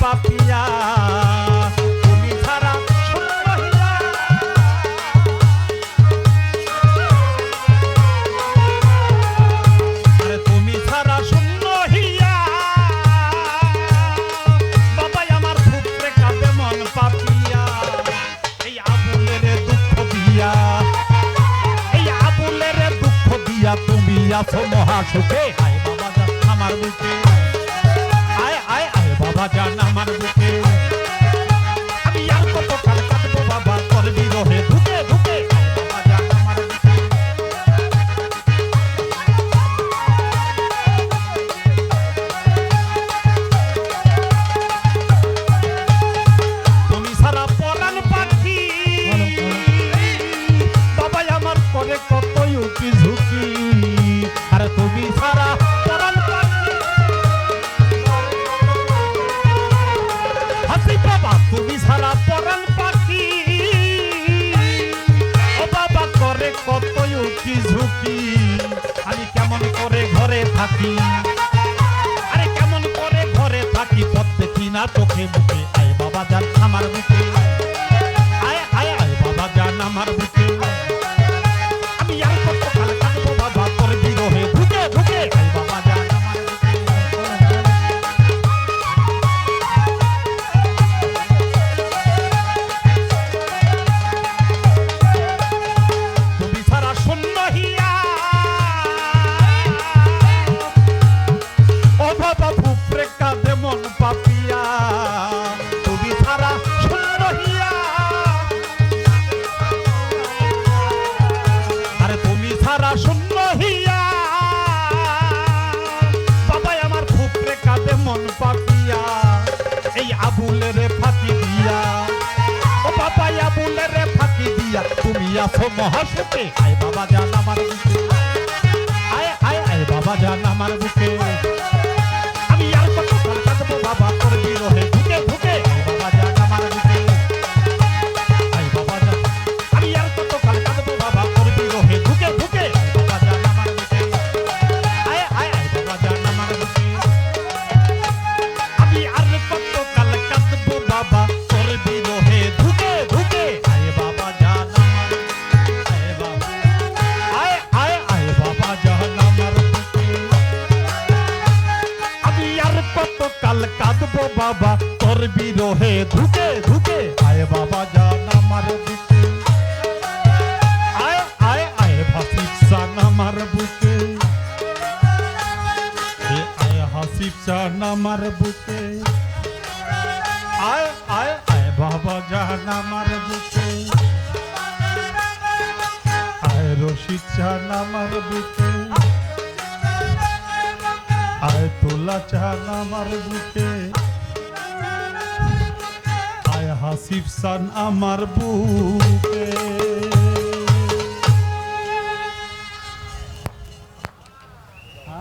পাপিয়া, তুমি ছাড়া হিয়া তুমি ছাড়া শূন্য হিয়া বাবাই আমার ফুকরে কাঁদে মন পাপিয়া। এই আবুলের দুঃখ দিয়া, এই আবুলের দুঃখ দিয়া তুমি আছো মহাসুখে আয় বাবা উকি ঝুঁকি। আমি কেমন করে ঘরে থাকি? আরে কেমন করে ঘরে থাকি? পথ দেখি না চোখে মুখে। আয় বাবা যান আমার বুকে ফাঁকি দিয়া। ও বাবা আবুলের ফাঁকি দিয়া। তুমি আছো মহাসুখে। আয় বাবা, জান আমার বুকে। আয় আয় আয় বাবা, জান আমার বুকে। আর কত কাল কাঁদবো বাবা, তোর বিরহে ঢুকে ঢুকে আয় বাবা, জান আমার বুকে। আয় আয় আয় হাসিব সান আমার বুকে। আয় হাসিব সান আমার বুকে। আয় আয় আয় বাবা, জান আমার বুকে। আয় রশিদ চান আমার বুকে। আয় তোলা চান আমার বুকে আয় হাসিফ সান আমার বুকে